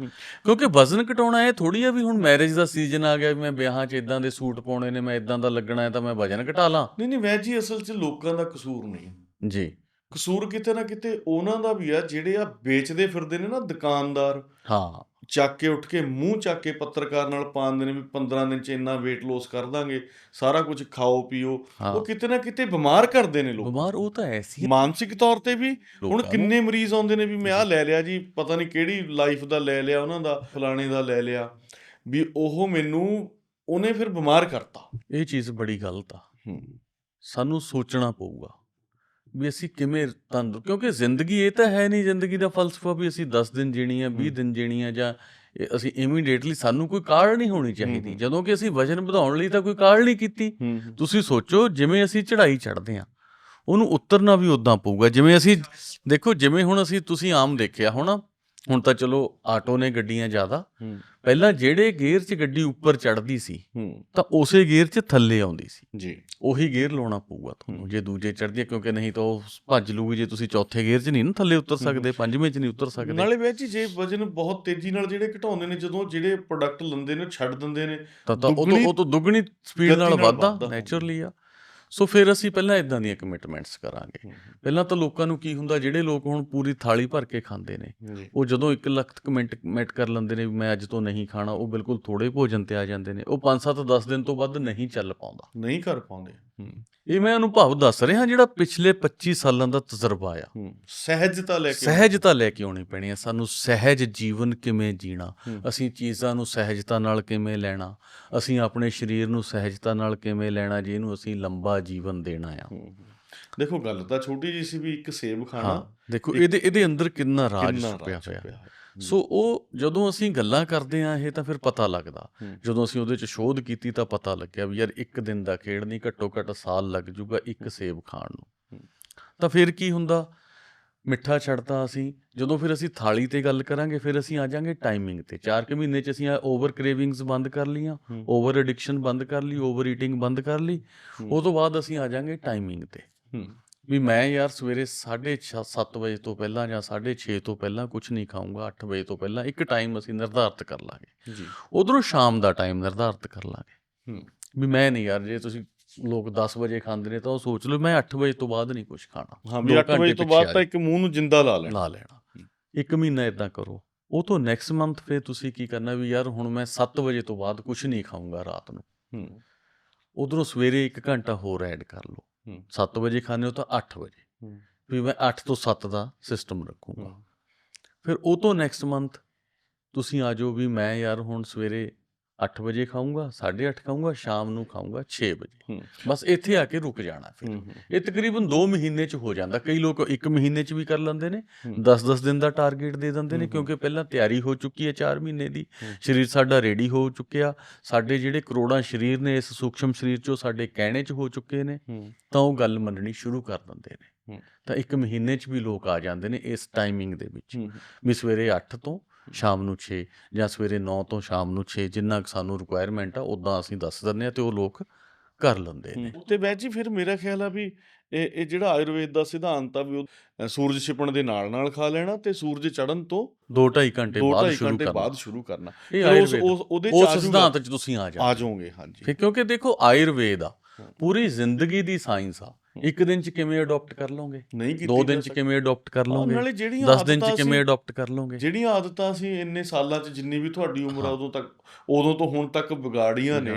ਕਿਉਂਕਿ ਵਜ਼ਨ ਘਟਾਉਣਾ ਇਹ ਥੋੜੀ ਆ ਵੀ ਹੁਣ ਮੈਰਿਜ ਦਾ ਸੀਜ਼ਨ ਆ ਗਿਆ ਵੀ ਮੈਂ ਵਿਆਹਾਂ 'ਚ ਇਦਾਂ ਦੇ ਸੂਟ ਪਾਉਣੇ ਨੇ ਮੈਂ ਇਦਾਂ ਦਾ ਲੱਗਣਾ ਹੈ ਤਾਂ ਮੈਂ ਵਜ਼ਨ ਘਟਾ ਲਾਂ ਨਹੀਂ ਨਹੀਂ ਵੈਜ ਜੀ ਅਸਲ 'ਚ ਲੋਕਾਂ ਦਾ ਕਸੂਰ ਨਹੀਂ ਜੀ। ਕਸੂਰ ਕਿਤੇ ਨਾ ਕਿਤੇ ਉਹਨਾਂ ਦਾ ਵੀ ਆ ਜਿਹੜੇ ਆ ਵੇਚਦੇ ਫਿਰਦੇ ਨੇ ਨਾ ਦੁਕਾਨਦਾਰ। ਹਾਂ। ਚੱਕ ਕੇ ਉੱਠ ਕੇ ਮੂੰਹ ਚੱਕ ਕੇ ਪੱਤਰਕਾਰ ਨਾਲ ਪਾਉਂਦੇ ਨੇ ਵੀ 15 ਦਿਨ 'ਚ ਇੰਨਾ weight loss ਕਰ ਦਾਂਗੇ ਸਾਰਾ ਕੁਝ ਖਾਓ ਪੀਓ। ਹਾਂ। ਉਹ ਕਿਤੇ ਨਾ ਕਿਤੇ ਬਿਮਾਰ ਕਰਦੇ ਨੇ ਲੋਕ। ਬਿਮਾਰ ਉਹ ਤਾਂ ਐਸੀ ਮਾਨਸਿਕ ਤੌਰ ਤੇ ਵੀ ਹੁਣ। ਕਿੰਨੇ ਮਰੀਜ਼ ਆਉਂਦੇ ਨੇ ਵੀ ਮੈਂ ਆਹ ਲੈ ਲਿਆ ਜੀ ਪਤਾ ਨਹੀਂ ਕਿਹੜੀ ਲਾਈਫ ਦਾ ਲੈ ਲਿਆ ਉਹਨਾਂ ਦਾ ਫਲਾਣੇ ਦਾ ਲੈ ਲਿਆ। ਵੀ ਉਹ ਮੈਨੂੰ ਉਹਨੇ ਫਿਰ ਬਿਮਾਰ ਕਰਤਾ। ਇਹ ਚੀਜ਼ ਬੜੀ ਗਲਤ ਆ। ਹੂੰ ਸਾਨੂੰ ਸੋਚਣਾ ਪਊਗਾ ਵੀ ਅਸੀਂ ਕਿਵੇਂ ਤੰਦਰੁ ਕਿਉਂਕਿ ਜ਼ਿੰਦਗੀ ਇਹ ਤਾਂ ਹੈ ਨਹੀਂ ਜ਼ਿੰਦਗੀ ਦਾ ਫਲਸਫਾ ਵੀ ਅਸੀਂ 10 ਦਿਨ ਜੀਣੀ ਆ 20 ਹਮ। ਦਿਨ ਜੀਣੀ ਆ ਜਾਂ ਅਸੀਂ ਇਮੀਡੀਏਟਲੀ ਸਾਨੂੰ ਕੋਈ ਕਾਹਲ ਨਹੀਂ ਹੋਣੀ ਚਾਹੀਦੀ। ਜਦੋਂ ਕਿ ਅਸੀਂ ਵਜਨ ਵਧਾਉਣ ਲਈ ਤਾਂ ਕੋਈ ਕਾਹਲ ਨਹੀਂ ਕੀਤੀ। ਤੁਸੀਂ ਸੋਚੋ ਜਿਵੇਂ ਅਸੀਂ ਚੜ੍ਹਾਈ ਚੜ੍ਹਦੇ ਆ ਉਹਨੂੰ ਉਤਰਨਾ ਵੀ ਉਦਾਂ ਪਊਗਾ। ਜਿਵੇਂ ਅਸੀਂ ਦੇਖੋ ਜਿਵੇਂ ਹੁਣ ਅਸੀਂ ਤੁਸੀਂ ਆਮ ਦੇਖਿਆ ਹੋਣਾ ਹੁਣ ਤਾਂ ਚਲੋ ਆਟੋ ਨੇ ਗੱਡੀਆਂ ਜ਼ਿਆਦਾ। ਪਹਿਲਾਂ ਜਿਹੜੇ ਗੇਅਰ 'ਚ ਗੱਡੀ ਉੱਪਰ ਚੜ੍ਹਦੀ ਸੀ ਤਾਂ ਉਸੇ ਗੇਅਰ 'ਚ ਥੱਲੇ ਆਉਂਦੀ ਸੀ। ਜੀ। ਉਹੀ ਗੇਅਰ ਲਾਉਣਾ ਪਊਗਾ ਤੁਹਾਨੂੰ। ਜੇ ਦੂਜੇ ਚੜ੍ਹਦੀ ਹੈ ਕਿਉਂਕਿ ਨਹੀਂ ਤਾਂ ਉਹ ਭੱਜ ਲੂਗੀ ਜੇ ਤੁਸੀਂ ਚੌਥੇ ਗੇਅਰ 'ਚ ਨਹੀਂ ਨਾ ਥੱਲੇ ਉਤਰ। ਸਕਦੇ ਪੰਜਵੇਂ 'ਚ ਨਹੀਂ ਉਤਰ ਸਕਦੇ। ਨਾਲੇ ਵੈਜ ਜੀ ਵਜਨ ਬਹੁਤ ਤੇਜ਼ੀ ਨਾਲ ਜਿਹੜੇ ਘਟਾਉਂਦੇ ਨੇ ਜਦੋਂ ਜਿਹੜੇ ਪ੍ਰੋਡਕਟ ਲੈਂਦੇ ਨੇ ਛੱਡ ਦਿੰਦੇ ਨੇ ਤਾਂ ਉਹ ਤੋਂ ਦੁੱਗਣੀ ਉਹ ਤੋਂ ਦੁੱਗਣੀ ਸਪੀਡ ਨਾਲ ਵੱਧਦਾ। ਨੇਚਰਲੀ ਆ। ਸੋ ਫਿਰ ਅਸੀਂ ਪਹਿਲਾਂ ਇਦਾਂ ਦੀਆਂ ਕਮਿਟਮੈਂਟਸ ਕਰਾਂਗੇ। ਪਹਿਲਾਂ ਤਾਂ ਲੋਕਾਂ ਨੂੰ ਕੀ ਹੁੰਦਾ ਜਿਹੜੇ ਲੋਕ ਹੁਣ ਪੂਰੀ ਥਾਲੀ ਭਰ ਕੇ ਖਾਂਦੇ ਨੇ ਉਹ ਜਦੋਂ 1 ਲੱਖ ਕਮੈਂਟ ਕਮਿਟ ਕਰ ਲੈਂਦੇ ਨੇ ਮੈਂ ਅੱਜ ਤੋਂ ਨਹੀਂ ਖਾਣਾ ਉਹ ਬਿਲਕੁਲ ਥੋੜੇ ਭੋਜਨ ਤੇ ਆ ਜਾਂਦੇ ਨੇ ਉਹ 5 7 10 ਦਿਨ ਤੋਂ ਵੱਧ ਨਹੀਂ ਚੱਲ ਪਾਉਂਦਾ। ਨਹੀਂ ਕਰ ਪਾਉਂਦੇ। ਇਹ ਮੈਂ ਅਨੁਭਵ ਦੱਸ ਰਿਹਾ ਜਿਹੜਾ ਪਿਛਲੇ 25 ਸਾਲਾਂ ਦਾ ਤਜਰਬਾ ਆ। ਸਹਿਜਤਾ ਲੈ ਕੇ ਸਹਿਜਤਾ ਲੈ ਕੇ ਆਉਣੀ ਪੈਣੀ ਹੈ ਸਾਨੂੰ ਸਹਿਜ ਜੀਵਨ ਕਿਵੇਂ ਜੀਣਾ। ਅਸੀਂ ਚੀਜ਼ਾਂ ਨੂੰ ਸਹਿਜਤਾ ਨਾਲ ਕਿਵੇਂ ਲੈਣਾ? ਅਸੀਂ ਆਪਣੇ ਸਰੀਰ ਨੂੰ ਸਹਿਜਤਾ ਨਾਲ ਕਿਵੇਂ ਲੈਣਾ ਜਿਹਨੂੰ ਅਸੀਂ ਲੰਬਾ ਜੀਵਨ ਦੇਣਾ ਆ। ਦੇਖੋ ਗੱਲ ਤਾਂ ਛੋਟੀ ਜੀ ਸੀ ਵੀ ਇੱਕ ਸੇਬ ਖਾਣਾ ਦੇਖੋ ਇਹਦੇ ਇਹਦੇ ਅੰਦਰ ਕਿੰਨਾ ਰਾਜ ਰਾਜ ਹੋਇਆ। ਛੁਪਿਆ ਹੋਇਆ। ਹੂੰ, ਸੋ ਉਹ ਜਦੋਂ ਅਸੀਂ ਗੱਲਾਂ ਕਰਦੇ ਆ ਇਹ ਤਾਂ ਫਿਰ ਪਤਾ ਲੱਗਦਾ। ਜਦੋਂ ਅਸੀਂ ਉਹਦੇ ਚ ਸ਼ੋਧ ਕੀਤੀ ਤਾਂ ਪਤਾ ਲੱਗਿਆ ਵੀ ਯਾਰ ਇੱਕ ਦਿਨ ਦਾ ਖੇਡ ਨਹੀਂ ਘੱਟੋ ਘੱਟ ਸਾਲ ਲੱਗ ਜੂਗਾ ਇੱਕ ਸੇਬ ਖਾਣ ਨੂੰ। ਤਾਂ ਫਿਰ ਕੀ ਹੁੰਦਾ? ਮਿੱਠਾ ਛੱਡਤਾ ਅਸੀਂ। ਜਦੋਂ ਫਿਰ ਅਸੀਂ ਥਾਲੀ ਤੇ ਗੱਲ ਕਰਾਂਗੇ ਫਿਰ ਅਸੀਂ ਆ ਜਾਾਂਗੇ ਟਾਈਮਿੰਗ ਤੇ। 4 ਕੁ ਮਹੀਨੇ ਚ ਅਸੀਂ ਓਵਰ ਕ੍ਰੇਵਿੰਗਸ ਬੰਦ ਕਰ ਲੀਆਂ ਹੂੰ। ਓਵਰ ਐਡਿਕਸ਼ਨ ਬੰਦ ਕਰ ਲਈ ਓਵਰ ਈਟਿੰਗ ਬੰਦ ਕਰ ਲਈ। ਉਹ ਤੋਂ ਬਾਅਦ ਅਸੀਂ ਆ ਜਾਾਂਗੇ ਟਾਈਮਿੰਗ ਤੇ। ਵੀ ਮੈਂ ਯਾਰ ਸਵੇਰੇ 7:30 ਵਜੇ ਤੋਂ ਪਹਿਲਾਂ ਜਾਂ 6:30 ਤੋਂ ਪਹਿਲਾਂ ਕੁਝ ਨਹੀਂ ਖਾਊਂਗਾ 8 ਵਜੇ ਤੋਂ ਪਹਿਲਾਂ ਇੱਕ ਟਾਈਮ ਅਸੀਂ ਨਿਰਧਾਰਤ ਕਰ ਲਾਂਗੇ। ਜੀ। ਉਧਰੋਂ ਸ਼ਾਮ ਦਾ ਟਾਈਮ ਨਿਰਧਾਰਤ ਕਰ ਲਾਂਗੇ। ਹੂੰ। ਵੀ ਮੈਂ ਨਹੀਂ ਯਾਰ ਜੇ ਤੁਸੀਂ ਲੋਕ 10 ਵਜੇ ਖਾਂਦੇ ਨੇ ਤਾਂ ਉਹ ਸੋਚ ਲਓ ਮੈਂ 8 ਵਜੇ ਤੋਂ ਬਾਅਦ ਨਹੀਂ ਕੁਝ ਖਾਣਾ। ਹਾਂ ਵੀ ਦੋ 8 ਵਜੇ ਤੋਂ ਬਾਅਦ ਤਾਂ ਇੱਕ ਮੂੰਹ ਨੂੰ ਜਿੰਦਾ ਲਾ ਲੈਣਾ। ਲਾ ਲੈਣਾ। ਇੱਕ ਮਹੀਨਾ ਇਦਾਂ ਕਰੋ। ਉਹ ਤੋਂ ਨੈਕਸਟ ਮੰਥ ਫੇਰ ਤੁਸੀਂ ਕੀ ਕਰਨਾ ਵੀ ਯਾਰ ਹੁਣ ਮੈਂ 7 ਵਜੇ ਤੋਂ ਬਾਅਦ ਕੁਝ ਨਹੀਂ ਖਾਊਂਗਾ ਰਾਤ ਨੂੰ। ਹੂੰ। ਉਧਰੋਂ ਸਵੇਰੇ 1 ਘੰਟਾ ਹੋਰ ਐਡ ਕਰ ਲਓ। 7 ਵਜੇ ਖਾਣੇ ਹੋ ਤਾਂ 8 ਵਜੇ। ਵੀ ਮੈਂ 8 ਤੋਂ 7 ਦਾ ਸਿਸਟਮ ਰੱਖੂੰਗਾ। ਫਿਰ ਉਹ ਤੋਂ ਨੈਕਸਟ ਮੰਥ ਤੁਸੀਂ ਆ ਜਾਓ ਵੀ ਮੈਂ ਯਾਰ ਹੁਣ ਸਵੇਰੇ 8 ਵਜੇ ਖਾਊਂਗਾ 8:30 ਖਾਊਂਗਾ ਸ਼ਾਮ ਨੂੰ ਖਾਊਂਗਾ 6 ਵਜੇ। ਬਸ ਇੱਥੇ ਆ ਕੇ ਰੁਕ ਜਾਣਾ ਫਿਰ। ਇਹ ਤਕਰੀਬਨ 2 ਮਹੀਨੇ ਚ ਹੋ ਜਾਂਦਾ। ਕਈ ਲੋਕ 1 ਮਹੀਨੇ ਚ ਵੀ ਕਰ ਲੈਂਦੇ ਨੇ ਹੂੰ। 10-10 ਦਿਨ ਦਾ ਟਾਰਗੇਟ ਦੇ ਦਿੰਦੇ ਨੇ। ਕਿਉਂਕਿ ਪਹਿਲਾਂ ਤਿਆਰੀ ਹੋ ਚੁੱਕੀ ਹੈ 4 ਮਹੀਨੇ ਦੀ। ਸਰੀਰ ਸਾਡਾ ਰੈਡੀ ਹੋ ਚੁੱਕਿਆ। ਸਾਡੇ ਜਿਹੜੇ ਕਰੋੜਾਂ ਸਰੀਰ ਨੇ ਇਸ ਸੂਖਸ਼ਮ ਸਰੀਰ ਚੋਂ ਸਾਡੇ ਕਹਿਣੇ ਚ ਹੋ ਚੁੱਕੇ ਨੇ ਤਾਂ ਉਹ ਗੱਲ ਮੰਨਣੀ ਸ਼ੁਰੂ ਕਰ ਦਿੰਦੇ ਨੇ। ਤਾਂ ਇੱਕ ਮਹੀਨੇ 'ਚ ਵੀ ਲੋਕ ਆ ਜਾਂਦੇ ਨੇ ਇਸ ਟਾਈਮਿੰਗ ਦੇ ਵਿੱਚ। ਵੀ ਸਵੇਰੇ 8 ਤੋਂ ਸ਼ਾਮ ਨੂੰ 6 ਜਾਂ ਸਵੇਰੇ 9 ਤੋਂ ਸ਼ਾਮ ਨੂੰ 6 ਜਿੰਨਾ ਕੁ ਸਾਨੂੰ ਰਿਕੁਆਇਰਮੈਂਟ ਆ ਉਦਾਂ ਅਸੀਂ ਦੱਸ ਦਿੰਦੇ ਆ ਤੇ ਉਹ ਲੋਕ ਕਰ ਲੈਂਦੇ ਨੇ। ਤੇ ਬੈਜ ਜੀ ਫਿਰ ਮੇਰਾ ਖਿਆਲ ਆ ਵੀ ਇਹ ਇਹ ਜਿਹੜਾ ਆਯੁਰਵੇਦ ਦਾ ਸਿਧਾਂਤ ਆ ਵੀ ਉਹ ਸੂਰਜ ਛਿਪਣ ਦੇ ਨਾਲ ਨਾਲ ਖਾ ਲੈਣਾ ਤੇ ਸੂਰਜ ਚੜਨ ਤੋਂ 2.5 ਘੰਟੇ 2 ਬਾਅਦ 2.5 ਸ਼ੁਰੂ ਘੰਟੇ ਕਰਨਾ। ਬਾਅਦ ਸ਼ੁਰੂ ਕਰਨਾ। ਉਸ ਉਹਦੇ ਚ ਉਸ ਸਿਧਾਂਤ 'ਚ ਤੁਸੀਂ ਆ ਆ ਜਾਓ ਜਾਓਗੇ ਹਾਂਜੀ। ਕਿਉਂਕਿ ਦੇਖੋ ਆਯੁਰਵੇਦ ਆ। ਪੂਰੀ ਜ਼ਿੰਦਗੀ ਦੀ ਸਾਇੰਸ ਆ ਇੱਕ ਦਿਨ 'ਚ ਕਿਵੇਂ ਅਡਾਪਟ ਕਰ ਲਓਗੇ? ਨਹੀਂ ਕੀਤੀ ਦੋ ਦਿਨ 'ਚ। ਕਿਵੇਂ ਅਡਾਪਟ ਕਰ ਲਓਗੇ? ਨਾਲੇ ਜਿਹੜੀਆਂ 10 ਦਿਨ 'ਚ ਕਿਵੇਂ ਅਡਾਪਟ ਕਰ ਲਓਗੇ? ਜਿਹੜੀਆਂ ਆਦਤਾਂ ਅਸੀਂ ਇੰਨੇ ਸਾਲਾਂ 'ਚ ਜਿੰਨੀ ਵੀ ਤੁਹਾਡੀ ਉਮਰ ਆ। ਉਦੋਂ ਤੱਕ ਉਦੋਂ ਤੋਂ ਹੁਣ ਤੱਕ ਵਿਗਾੜੀਆਂ ਨੇ।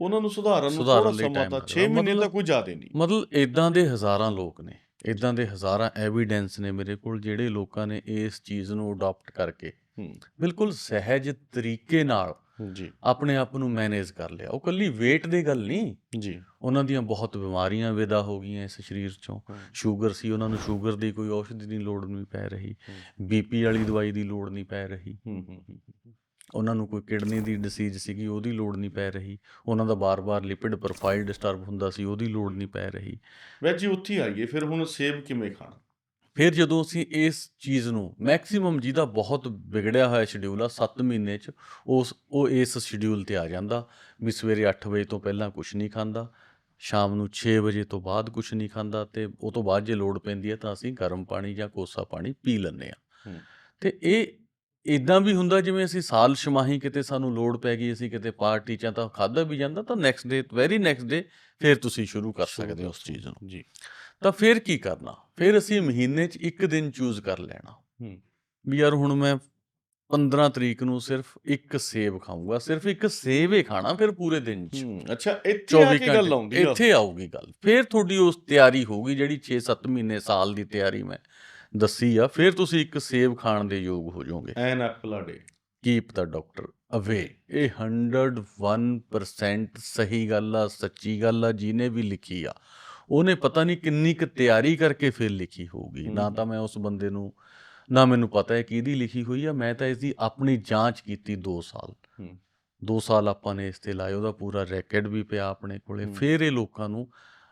ਉਹਨਾਂ ਨੂੰ ਸੁਧਾਰਨ ਨੂੰ ਥੋੜਾ ਸਮਾਂ ਤਾਂ ਲੱਗਦਾ। 6 ਮਹੀਨੇ ਤਾਂ ਕੋਈ ਜ਼ਿਆਦਾ ਨਹੀਂ। ਮਤਲਬ ਇਦਾਂ ਦੇ ਹਜ਼ਾਰਾਂ ਲੋਕ ਨੇ। ਇਦਾਂ ਦੇ ਹਜ਼ਾਰਾਂ ਐਵੀਡੈਂਸ ਨੇ ਮੇਰੇ ਕੋਲ ਜਿਹੜੇ ਲੋਕਾਂ ਨੇ ਇਸ ਚੀਜ਼ ਨੂੰ ਅਡਾਪਟ ਕਰਕੇ ਬਿਲਕੁਲ ਸਹਿਜ ਤਰੀਕੇ ਨਾਲ ਜੀ। ਆਪਣੇ ਆਪ ਨੂੰ ਮੈਨੇਜ ਕਰ ਲਿਆ। ਉਹ ਕੱਲੀ weight ਦੀ ਗੱਲ ਨਹੀਂ। ਜੀ। ਉਹਨਾਂ ਦੀਆਂ ਬਹੁਤ ਬਿਮਾਰੀਆਂ ਵਿਦਾ ਹੋ ਗਈਆਂ ਇਸ ਸਰੀਰ ਚੋਂ। ਸ਼ੂਗਰ ਸੀ ਉਹਨਾਂ ਨੂੰ ਸ਼ੂਗਰ ਦੀ ਕੋਈ ਔਸ਼ਧੀ ਦੀ ਲੋੜ ਨਹੀਂ ਪੈ ਰਹੀ। ਬੀਪੀ ਵਾਲੀ ਦਵਾਈ ਦੀ ਲੋੜ ਨਹੀਂ ਪੈ ਰਹੀ। ਉਹਨਾਂ ਨੂੰ ਕੋਈ ਕਿਡਨੀ ਦੀ ਡਿਸੀਜ਼ ਸੀਗੀ ਉਹਦੀ ਲੋੜ ਨਹੀਂ ਪੈ ਰਹੀ। ਉਹਨਾਂ ਦਾ ਬਾਰ-ਬਾਰ ਲਿਪਿਡ ਪ੍ਰੋਫਾਈਲ ਡਿਸਟਰਬ ਹੁੰਦਾ ਸੀ ਉਹਦੀ ਲੋੜ ਨਹੀਂ ਪੈ ਰਹੀ। ਵੈਜ ਉੱਥੇ ਆਈਏ ਫਿਰ ਹੁਣ ਸੇਬ ਕਿਵੇਂ ਖਾਣਾ? ਫਿਰ ਜਦੋਂ ਅਸੀਂ ਇਸ ਚੀਜ਼ ਨੂੰ ਮੈਕਸਿਮਮ ਜਿਹਦਾ ਬਹੁਤ ਵਿਗੜਿਆ ਹੋਇਆ ਸ਼ਡਿਊਲ ਆ 7 ਮਹੀਨੇ ਚ ਉਸ ਉਹ ਇਸ ਸ਼ਡਿਊਲ ਤੇ ਆ ਜਾਂਦਾ। ਵੀ ਸਵੇਰੇ 8 ਵਜੇ ਤੋਂ ਪਹਿਲਾਂ ਕੁਝ ਨਹੀਂ ਖਾਂਦਾ ਸ਼ਾਮ ਨੂੰ 6 ਵਜੇ ਤੋਂ ਬਾਅਦ ਕੁਝ ਨਹੀਂ ਖਾਂਦਾ ਤੇ ਉਹ ਤੋਂ ਬਾਅਦ ਜੇ ਲੋੜ ਪੈਂਦੀ ਹੈ ਤਾਂ ਅਸੀਂ ਗਰਮ ਪਾਣੀ ਜਾਂ ਕੋਸਾ ਪਾਣੀ ਪੀ ਲੈਂਦੇ ਆ। ਤੇ ਇਹ ਇਦਾਂ ਵੀ ਹੁੰਦਾ ਜਿਵੇਂ ਅਸੀਂ ਸਾਲ ਛਮਾਹੀ ਕਿਤੇ ਸਾਨੂੰ ਲੋੜ ਪੈ ਗਈ ਅਸੀਂ ਕਿਤੇ ਪਾਰਟੀ ਚ ਤਾਂ ਖਾਦਾ ਵੀ ਜਾਂਦਾ ਤਾਂ next day very next day ਫਿਰ ਤੁਸੀਂ ਸ਼ੁਰੂ ਕਰ ਸਕਦੇ ਹੋ ਉਸ ਚੀਜ਼ ਨੂੰ। ਜੀ। ਤਾਂ ਫਿਰ ਕੀ ਕਰਨਾ? ਫਿਰ ਅਸੀਂ ਮਹੀਨੇ 'ਚ ਇੱਕ ਦਿਨ ਚੂਜ਼ ਕਰ ਲੈਣਾ। ਹੂੰ। ਵੀ ਯਾਰ ਹੁਣ ਮੈਂ 15 ਤਰੀਕ ਨੂੰ ਸਿਰਫ ਇੱਕ ਸੇਬ ਖਾਊਂਗਾ ਸਿਰਫ ਇੱਕ ਸੇਬ ਹੀ ਖਾਣਾ ਫਿਰ ਪੂਰੇ ਦਿਨ 'ਚ। ਅੱਛਾ ਇੱਥੇ ਆ 24 ਕੇ ਗੱਲ ਆਉਂਦੀ ਆ। ਇੱਥੇ ਆਊਗੀ ਗੱਲ। ਫਿਰ ਤੁਹਾਡੀ ਉਸ ਤਿਆਰੀ ਹੋਊਗੀ ਜਿਹੜੀ 6-7 ਮਹੀਨੇ ਸਾਲ ਦੀ ਤਿਆਰੀ ਮੈਂ ਦੱਸੀ ਆ। ਫਿਰ ਤੁਸੀਂ ਇੱਕ ਸੇਬ ਖਾਣ ਦੇ ਯੋਗ ਹੋ ਜਾਓਗੇ। ਐਨ ਐਪਲ ਆ ਡੇ। ਕੀਪ ਦਾ ਡਾਕਟਰ ਅਵੇ। ਇਹ 101% ਸਹੀ ਗੱਲ ਆ ਸੱਚੀ ਗੱਲ ਆ ਜਿਹਨੇ ਵੀ ਲਿਖੀ ਆ। ਉਹਨੇ ਪਤਾ ਨਹੀਂ ਕਿੰਨੀ ਕੁ ਤਿਆਰੀ ਕਰਕੇ ਫਿਰ ਲਿਖੀ ਹੋਊਗੀ ਨਾ। ਤਾਂ ਮੈਂ ਉਸ ਬੰਦੇ ਨੂੰ ਨਾ ਮੈਨੂੰ ਪਤਾ ਹੈ ਕਿਹਦੀ ਲਿਖੀ ਹੋਈ ਆ ਮੈਂ ਤਾਂ ਇਸ ਦੀ ਆਪਣੀ ਜਾਂਚ ਕੀਤੀ 2 ਸਾਲ ਹਮ। 2 ਸਾਲ ਆਪਾਂ ਨੇ ਇਸ ਤੇ ਲਾਏ ਉਹਦਾ ਪੂਰਾ ਰੈਕਡ ਵੀ ਪਿਆ ਆਪਣੇ ਕੋਲੇ। ਫਿਰ ਇਹ ਲੋਕਾਂ ਨੂੰ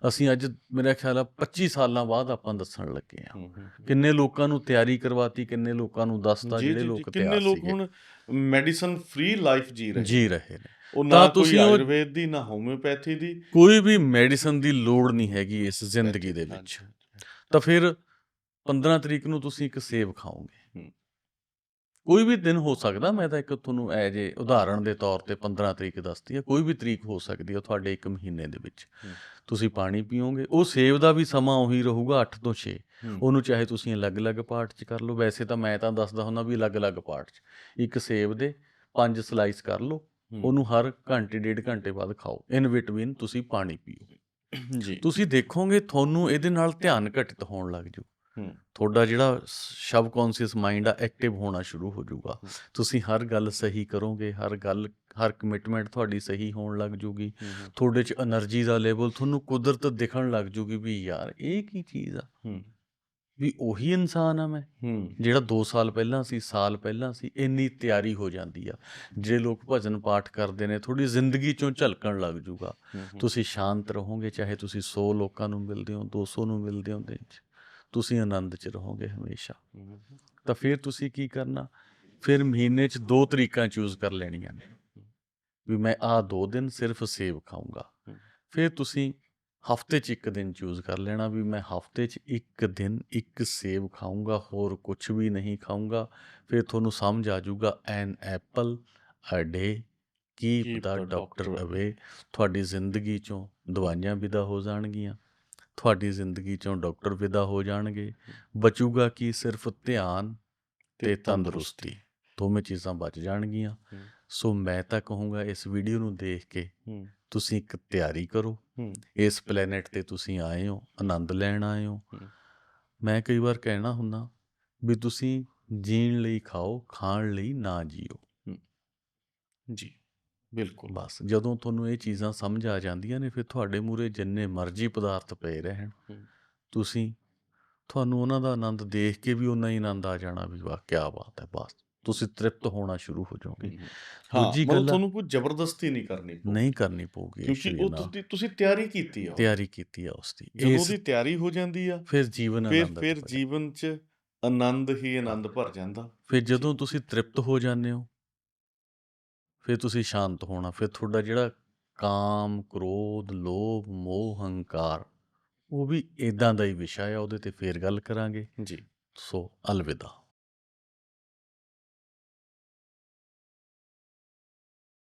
ਅਸੀਂ ਅੱਜ ਮੇਰਾ ਖਿਆਲ ਆ 25 ਸਾਲਾਂ ਬਾਅਦ ਆਪਾਂ ਦੱਸਣ ਲੱਗੇ ਆ। ਕਿੰਨੇ ਲੋਕਾਂ ਨੂੰ ਤਿਆਰੀ ਕਰਵਾਤੀ ਕਿੰਨੇ ਲੋਕਾਂ ਨੂੰ ਦੱਸਤਾ ਜਿਹੜੇ ਜੀ, ਜੀ, ਲੋਕ ਕਿੰਨੇ ਤਿਆਰ ਲੋਕ ਹੁਣ ਮੈਡੀਸਨ ਫ੍ਰੀ ਲਾਈਫ ਜੀ ਰਹੇ ਜੀ ਰਹੇ ਨੇ ਉਹ ਨਾ ਕੋਈ ਆਯੁਰਵੇਦ ਦੀ ਨਾ ਹੋਮਿਓਪੈਥੀ ਦੀ ਕੋਈ ਵੀ ਮੈਡੀਸਨ ਦੀ ਲੋੜ ਨਹੀਂ ਹੈਗੀ ਇਸ ਜ਼ਿੰਦਗੀ ਦੇ ਵਿੱਚ ਤਾਂ ਫਿਰ 15 ਤਰੀਕ ਨੂੰ ਤੁਸੀਂ ਇੱਕ ਸੇਬ ਖਾਓਗੇ। ਕੋਈ ਵੀ ਦਿਨ ਹੋ ਸਕਦਾ ਮੈਂ ਤਾਂ ਇੱਕ ਤੁਹਾਨੂੰ ਐ ਜੇ ਉਦਾਹਰਣ ਦੇ ਤੌਰ ਤੇ 15 ਤਰੀਕ ਦੱਸਦੀ ਹੈ ਕੋਈ ਵੀ ਤਰੀਕ ਹੋ ਸਕਦੀ ਹੈ ਤੁਹਾਡੇ ਇੱਕ ਮਹੀਨੇ ਦੇ ਵਿੱਚ। ਤੁਸੀਂ ਪਾਣੀ ਪੀਓਗੇ ਉਹ ਸੇਬ ਦਾ ਵੀ ਸਮਾਂ ਉਹੀ ਰਹੂਗਾ 8 ਤੋਂ 6 ਹੂੰ। ਉਹਨੂੰ ਚਾਹੇ ਤੁਸੀਂ ਅਲੱਗ-ਅਲੱਗ ਪਾਰਟ 'ਚ ਕਰ ਲਓ ਵੈਸੇ ਤਾਂ ਮੈਂ ਤਾਂ ਦੱਸਦਾ ਹੁੰਦਾ ਵੀ ਅਲੱਗ-ਅਲੱਗ ਪਾਰਟ 'ਚ ਇੱਕ ਸੇਬ ਦੇ ਪੰਜ ਸਲਾਈਸ ਕਰ ਲਓ। ਉਹਨੂੰ ਹਰ ਘੰਟੇ ਡੇਢ ਘੰਟੇ ਬਾਅਦ ਖਾਓ। ਇਨ ਬਿਟਵੀਨ ਤੁਸੀਂ ਪਾਣੀ ਪੀਓ। ਜੀ। ਤੁਸੀਂ ਦੇਖੋਗੇ ਤੁਹਾਨੂੰ ਇਹਦੇ ਨਾਲ ਧਿਆਨ ਘਟਿਤ ਹੋਣ ਲੱਗ ਜੂ। ਤੁਹਾਡਾ ਜਿਹੜਾ ਸਬ ਕੌਨਸ਼ੀਅਸ ਮਾਈਂਡ ਆ ਐਕਟਿਵ ਹੋਣਾ ਸ਼ੁਰੂ ਹੋ ਜਾਊਗਾ ਤੁਸੀਂ ਹਰ ਗੱਲ ਸਹੀ ਕਰੋਗੇ ਹਰ ਗੱਲ ਹਰ ਕਮਿਟਮੈਂਟ ਤੁਹਾਡੀ ਸਹੀ ਹੋਣ ਲੱਗ ਜੂਗੀ। ਤੁਹਾਡੇ ਚ એનર્ਜੀ ਦਾ ਲੈਵਲ ਤੁਹਾਨੂੰ ਕੁਦਰਤ ਦਿਖਣ ਲੱਗ ਜੂਗੀ ਵੀ ਯਾਰ ਇਹ ਕੀ ਚੀਜ਼ ਆ? ਵੀ ਉਹੀ ਇਨਸਾਨ ਆ ਮੈਂ। ਜਿਹੜਾ 2 ਸਾਲ ਪਹਿਲਾਂ ਸੀ ਸਾਲ ਪਹਿਲਾਂ ਸੀ ਇੰਨੀ ਤਿਆਰੀ ਹੋ ਜਾਂਦੀ ਆ। ਜਿਹੜੇ ਲੋਕ ਭਜਨ ਪਾਠ ਕਰਦੇ ਨੇ ਥੋੜੀ ਜ਼ਿੰਦਗੀ ਚੋਂ ਝਲਕਣ ਲੱਗ ਜੂਗਾ। ਤੁਸੀਂ ਸ਼ਾਂਤ ਰਹੋਗੇ ਚਾਹੇ ਤੁਸੀਂ 100 ਲੋਕਾਂ ਨੂੰ ਮਿਲਦੇ ਹੋ 200 ਨੂੰ ਮਿਲਦੇ ਹੋ ਦਿਨ 'ਚ। ਤੁਸੀਂ ਆਨੰਦ 'ਚ ਰਹੋਗੇ ਹਮੇਸ਼ਾ। ਤਾਂ ਫਿਰ ਤੁਸੀਂ ਕੀ ਕਰਨਾ? ਫਿਰ ਮਹੀਨੇ 'ਚ ਦੋ ਤਰੀਕਾਂ ਚੂਜ਼ ਕਰ ਲੈਣੀਆਂ ਨੇ। ਵੀ ਮੈਂ ਆਹ ਦੋ ਦਿਨ ਸਿਰਫ ਸੇਬ ਖਾਊਂਗਾ। ਫਿਰ ਤੁਸੀਂ ਹਫ਼ਤੇ 'ਚ ਇੱਕ ਦਿਨ ਚੂਜ਼ ਕਰ ਲੈਣਾ ਵੀ ਮੈਂ ਹਫ਼ਤੇ 'ਚ ਇੱਕ ਦਿਨ ਇੱਕ ਸੇਬ ਖਾਊਂਗਾ ਹੋਰ ਕੁਝ ਵੀ ਨਹੀਂ ਖਾਊਂਗਾ। ਫਿਰ ਤੁਹਾਨੂੰ ਸਮਝ ਆ ਜਾਊਗਾ an apple a day keep the doctor away ਤੁਹਾਡੀ ਜ਼ਿੰਦਗੀ ਚੋਂ ਦਵਾਈਆਂ ਵਿਦਾ ਹੋ ਜਾਣਗੀਆਂ। ਤੁਹਾਡੀ ਜ਼ਿੰਦਗੀ ਚੋਂ ਡਾਕਟਰ ਵਿਦਾ ਹੋ ਜਾਣਗੇ। ਬਚੂਗਾ ਕੀ ਸਿਰਫ ਧਿਆਨ ਤੇ ਤੰਦਰੁਸਤੀ। ਦੋਵੇਂ ਚੀਜ਼ਾਂ ਬਚ ਜਾਣਗੀਆਂ। ਸੋ ਮੈਂ ਤਾਂ ਕਹੂੰਗਾ ਇਸ ਵੀਡੀਓ ਨੂੰ ਦੇਖ ਕੇ ਤੁਸੀਂ ਇੱਕ ਤਿਆਰੀ ਕਰੋ। ਇਸ ਪਲੈਨਟ ਤੇ ਤੁਸੀਂ ਆਏ ਹੋ ਆਨੰਦ ਲੈਣ ਆਏ ਹੋ। ਮੈਂ ਕਈ ਵਾਰ ਕਹਿਣਾ ਹੁੰਦਾ ਵੀ ਤੁਸੀਂ ਜੀਣ ਲਈ ਖਾਓ ਖਾਣ ਲਈ ਨਾ ਜੀਓ। ਜੀ ਬਿਲਕੁਲ। ਬਸ ਜਦੋਂ ਤੁਹਾਨੂੰ ਇਹ ਚੀਜ਼ਾਂ ਸਮਝ ਆ ਜਾਂਦੀਆਂ ਨੇ ਫਿਰ ਤੁਹਾਡੇ ਮੂਰੇ ਜਿੰਨੇ ਮਰਜ਼ੀ ਪਦਾਰਥ ਪਏ ਰਹਿਣ। ਤੁਸੀਂ ਤੁਹਾਨੂੰ ਉਹਨਾਂ ਦਾ ਆਨੰਦ ਦੇਖ ਕੇ ਵੀ ਉਨਾ ਹੀ ਆਨੰਦ ਆ ਜਾਣਾ ਵੀ ਵਾਹ ਕੀ ਬਾਤ ਹੈ ਬਸ। ਤੁਸੀਂ ਤ੍ਰਿਪਤ ਹੋਣਾ ਸ਼ੁਰੂ ਹੋ ਜਾਓਗੇ। ਹਾਂ ਦੂਜੀ ਗੱਲ ਤੁਹਾਨੂੰ ਕੋਈ ਜ਼ਬਰਦਸਤੀ ਨਹੀਂ ਕਰਨੀ ਪਊ। ਨਹੀਂ ਕਰਨੀ ਪਊਗੀ ਕਿਉਂਕਿ ਉਹ। ਤੁਸੀਂ ਤੁਸੀਂ ਤਿਆਰੀ ਕੀਤੀ ਆ। ਤਿਆਰੀ ਕੀਤੀ ਆ ਉਸ ਦੀ। ਜਦੋਂ ਉਹਦੀ ਤਿਆਰੀ ਹੋ ਜਾਂਦੀ ਆ ਫਿਰ ਜੀਵਨ ਫਿਰ ਆਨੰਦ ਫਿਰ ਜੀਵਨ 'ਚ ਆਨੰਦ ਹੀ ਆਨੰਦ ਭਰ ਜਾਂਦਾ। ਫਿਰ ਜਦੋਂ ਤੁਸੀਂ ਤ੍ਰਿਪਤ ਹੋ ਜਾਂਦੇ ਹੋ ਫਿਰ ਤੁਸੀਂ ਸ਼ਾਂਤ ਹੋਣਾ। ਫਿਰ ਤੁਹਾਡਾ ਜਿਹੜਾ ਕਾਮ ਕ੍ਰੋਧ ਲੋਭ ਮੋਹ ਹੰਕਾਰ ਉਹ ਵੀ ਇਦਾਂ ਦਾ ਹੀ ਵਿਸ਼ਾ ਆ ਉਹਦੇ ਤੇ ਫੇਰ ਗੱਲ ਕਰਾਂਗੇ। ਜੀ। ਸੋ ਅਲਵਿਦਾ।